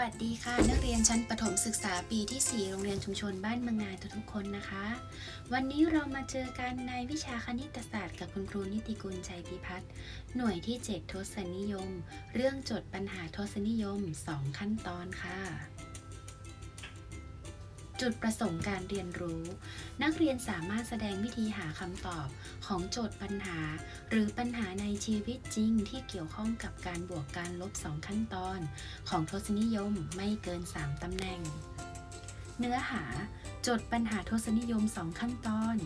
วัสดีค่ะ นักเรียนชั้นประถมศึกษาปีที่ 4 โรงเรียนชุมชนบ้านเมืองงานทุกคนนะคะ วันนี้เรามาเจอกันในวิชาคณิตศาสตร์กับคุณครูนิติกุลชัยพิพัฒน์หน่วยที่ 7 ทศนิยม เรื่องโจทย์ปัญหาทศนิยม 2 ขั้นตอนค่ะ จุดประสงค์การเรียนรู้ นักเรียนสามารถแสดงวิธีหาคำตอบของโจทย์ปัญหา หรือปัญหาในชีวิตจริงที่เกี่ยวข้องกับการบวกการลบ 2 ขั้นตอน ของทศนิยมไม่เกิน 3ตำแหน่ง เนื้อหา โจทย์ปัญหาทศนิยม 2 ขั้นตอน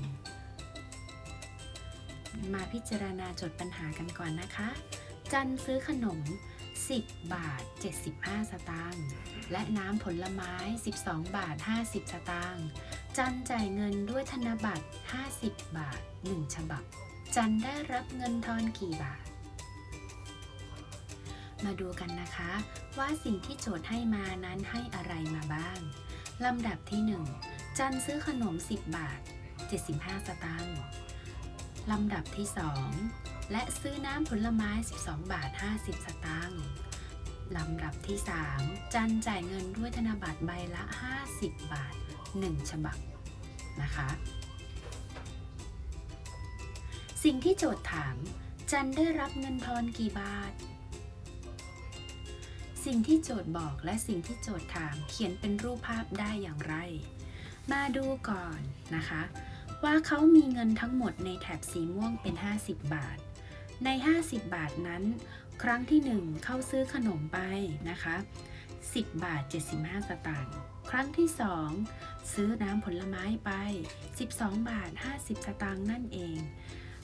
มาพิจารณาโจทย์ปัญหากันก่อนนะคะ จันซื้อขนม 10 บาท 75 สตางค์ และน้ำผลไม้ 12 บาท 50 สตางค์ จันจ่ายเงินด้วยธนบัตร 50 บาท 1 ฉบับ จันได้รับเงินทอนกี่บาท มาดูกันนะคะ ว่าสิ่งที่โจทย์ให้มานั้นให้อะไรมาบ้าง ลำดับที่ 1 จันซื้อขนม 10 บาท 75 สตางค์ ลำดับที่ 2 และซื้อน้ำผลไม้ 12 บาท 50 สตางค์ลำดับที่ 3 จันจ่ายเงินด้วยธนบัตรใบละ 50 บาท 1 ฉบับนะคะ สิ่งที่โจทย์ถาม จันได้รับเงินทอนกี่บาท สิ่งที่โจทย์บอกและสิ่งที่โจทย์ถามเขียนเป็นรูปภาพได้อย่างไร มาดูก่อนนะคะ ว่าเขามีเงินทั้งหมดในแถบสีม่วงเป็น 50 บาท ใน 50 บาทนั้น ครั้งที่ 1 เข้าซื้อขนมไปนะคะ 10 บาท 75 สตางค์ ครั้งที่ 2 ซื้อน้ำผลไม้ไป 12 บาท 50 สตางค์นั่นเอง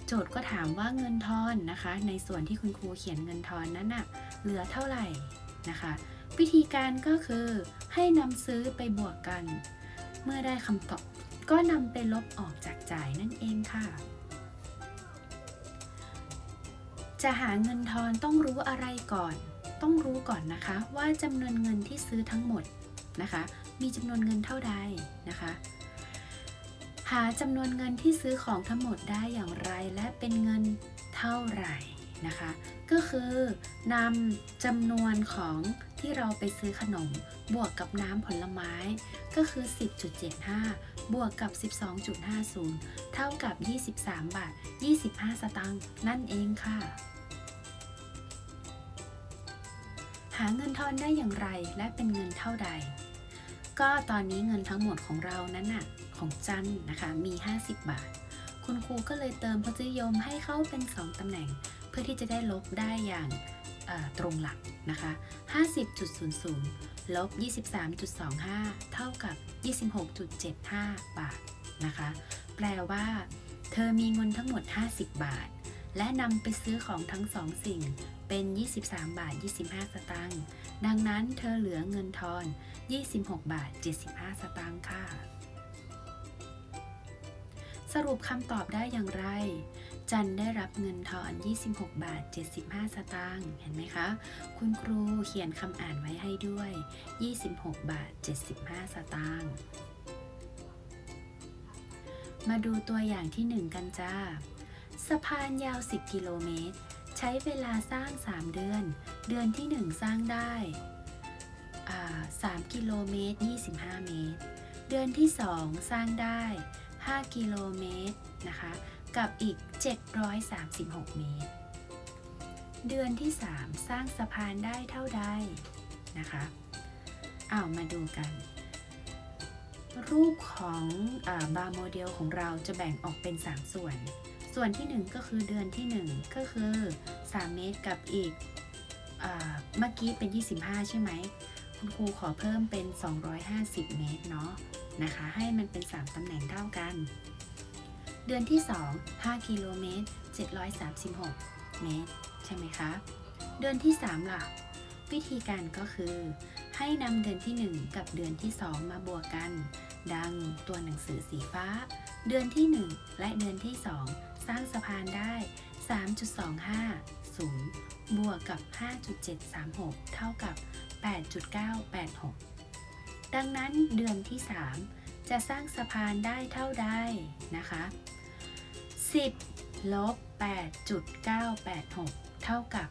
โจทย์ก็ถามว่าเงินทอนนะคะ ในส่วนที่คุณครูเขียนเงินทอนนั้นน่ะเหลือเท่าไหร่นะคะ วิธีการก็คือให้นำซื้อไปบวกกัน เมื่อได้คำตอบก็นำไปลบออกจากจ่ายนั่นเองค่ะ จะหาเงินทอนต้องรู้อะไรก่อน ต้องรู้ก่อนนะคะ ว่าจำนวนเงินที่ซื้อทั้งหมดนะคะ มีจำนวนเงินเท่าใดนะคะ หาจำนวนเงินที่ซื้อของทั้งหมดได้อย่างไรและเป็นเงินเท่าไหร่นะคะ ก็คือนำจำนวนของ ที่เราไปซื้อขนม บวกกับน้ำผลไม้ ก็คือ 10.75 บวกกับ 12.50 เท่ากับ 23 บาท 25 สตางค์นั่นเองค่ะ หาเงินทอนได้อย่างไรและเป็นเงินเท่าใด ก็ตอนนี้เงินทั้งหมดของเรานั้นน่ะของจันนะคะมี 50 บาท คุณครูก็เลยเติมพจนิยมให้เข้าเป็น 2ตำแหน่ง เพื่อที่จะได้ลบได้อย่าง ตรงหลักนะคะ 50.00 ลบ 23.25 เท่ากับ 26.75 บาทนะคะ แปลว่า เธอมีเงินทั้งหมด 50 บาท และนำไปซื้อของทั้งสองสิ่งเป็น 23 บาท 25 สตางค์ ดังนั้นเธอเหลือเงินทอน 26 บาท 75 สตางค์ค่ะ สรุปคำตอบได้อย่างไร จันได้รับเงินทอน 26 บาท 75 สตางค์เห็นไหมคะ คุณครูเขียนคำอ่านไว้ให้ด้วย 26 บาท 75 สตางค์มาดูตัวอย่างที่ 1 กันจ้า สะพานยาว 10 กิโลเมตร ใช้เวลาสร้าง 3 เดือน เดือนที่ 1 สร้างได้อ่า3กิโลเมตร 25 เมตร เดือนที่ 2 สร้างได้ 5 กิโลเมตรนะคะ กับอีก 736 เมตร เดือนที่ 3 สร้างสะพานได้เท่าใดนะคะเอามาดูกัน รูปของอบาร์โมเดลของเราจะแบ่งออกเป็น 3 ส่วน ส่วนที่ 1 ก็คือเดือนที่ 1 ก็คือ 3 เมตรกับอีกอเมื่อกี้เป็น 25 ใช่ไหม คุณครูขอเพิ่มเป็น 250 เมตรเนาะนะคะ ให้มันเป็น 3 ตำแหน่งเท่ากัน เดือนที่ 2 5กิโลเมตร736 เมตร ใช่ไหมคะ เดือนที่3ล่ะวิธีการก็คือ ให้นำเดือนที่ 1 กับเดือนที่ 2 มาบวกกัน ดังตัวหนังสือสีฟ้า เดือนที่ 1 และเดือนที่ 2 สร้างสะพานได้ 3.250 บวกกับ 5.736 เท่ากับ 8.986 ดังนั้นเดือนที่ 3 จะสร้างสะพานได้เท่าใดนะคะ 10ลบ8.986 เท่ากับ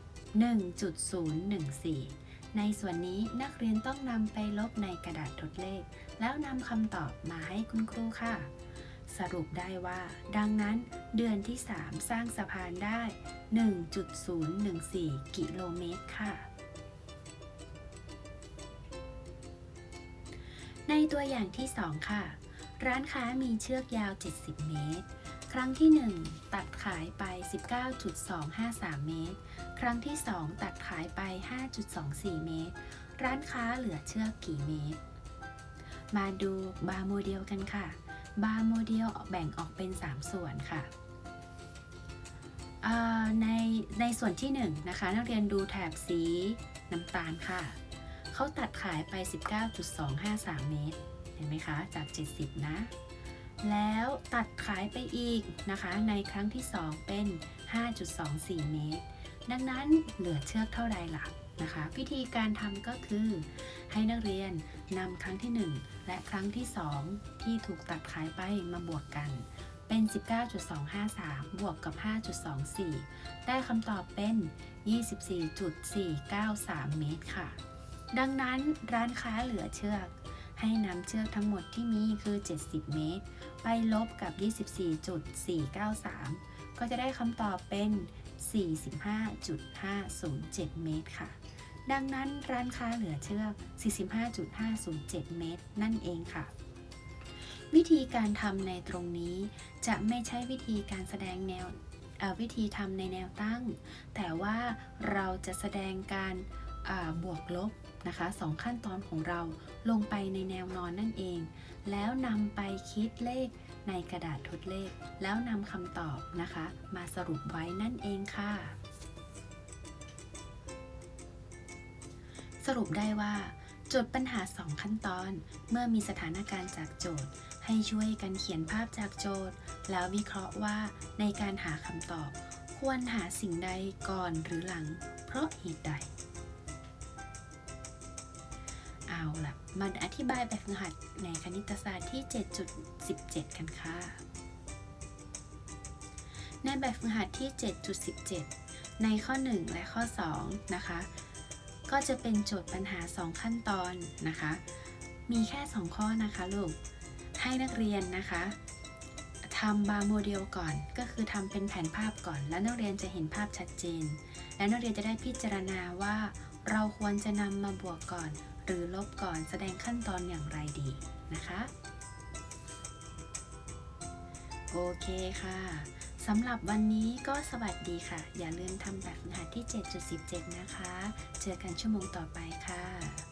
1.014 ในส่วนนี้นักเรียนต้องนำไปลบในกระดาษทดเลข แล้วนำคำตอบมาให้คุณครูค่ะ สรุปได้ว่า ดังนั้นเดือนที่ 3 สร้างสะพานได้ 1.014 กิโลเมตรค่ะในตัวอย่างที่ 2 ค่ะ ร้านค้ามีเชือกยาว 70 เมตร ครั้งที่ 1 ตัดขายไป 19.253 เมตร ครั้งที่ 2 ตัดขายไป 5.24 เมตร ร้านค้าเหลือเชือกกี่เมตร มาดูบาร์โมเดลกันค่ะ บาร์โมเดลแบ่งออกเป็น 3 ส่วนค่ะในในส่วนที่ 1 นะคะ นักเรียนดูแถบสีน้ำตาลค่ะ เขาตัดขายไป 19.253 เมตร เห็นไหมคะ จาก 70 นะ แล้วตัดขายไปอีกนะคะในครั้งที่ 2 เป็น 5.24 เมตร ดังนั้นเหลือเชือกเท่าไรล่ะนะคะ วิธีการทำก็คือให้นักเรียนนำครั้งที่ 1 และครั้งที่ 2 ที่ถูกตัดขายไปมาบวกกัน เป็น 19.253 บวกกับ 5.24 ได้คำตอบเป็น 24.493 เมตรค่ะ ดังนั้นร้านค้าเหลือเชือก ให้นำเชือกทั้งหมดที่มีคือ 70 เมตร ไปลบกับ 24.493 ก็จะได้คำตอบเป็น 45.507 เมตรค่ะ ดังนั้นร้านค้าเหลือเชือก 45.507 เมตร นั่นเองค่ะ วิธีการทำในตรงนี้จะไม่ใช่วิธีการแสดงแนววิธีทำในแนวตั้ง แต่ว่าเราจะแสดงการบวกลบ นะคะสองขั้นตอนของเราลงไปในแนวนอนนั่นเอง แล้วนำไปคิดเลขในกระดาษทดเลข แล้วนำคำตอบนะคะ มาสรุปไว้นั่นเองค่ะ สรุปได้ว่าโจทย์ปัญหา 2 ขั้นตอน เมื่อมีสถานการณ์จากโจทย์ ให้ช่วยกันเขียนภาพจากโจทย์ แล้ววิเคราะห์ว่าในการหาคำตอบ ควรหาสิ่งใดก่อนหรือหลัง เพราะเหตุใด เอาล่ะ มาอธิบายแบบฝึกหัดในคณิตศาสตร์ที่ 7.17 กันค่ะ ในแบบฝึกหัดที่ 7.17 ในข้อ 1 และข้อ 2 นะคะ ก็จะเป็นโจทย์ปัญหา 2 ขั้นตอนนะคะ มีแค่ 2 ข้อนะคะลูก ให้นักเรียนนะคะทำบาร์โมเดลก่อน ก็คือทำเป็นแผนภาพก่อน แล้วนักเรียนจะเห็นภาพชัดเจน และนักเรียนจะได้พิจารณาว่าเราควรจะนำมาบวกก่อน หรือลบก่อนแสดงขั้นตอนอย่างไรดีนะคะโอเคค่ะสำหรับวันนี้ก็สวัสดีค่ะ อย่าลืมทำแบบฝึกหัดที่ 7.17 นะคะ เจอกันชั่วโมงต่อไปค่ะ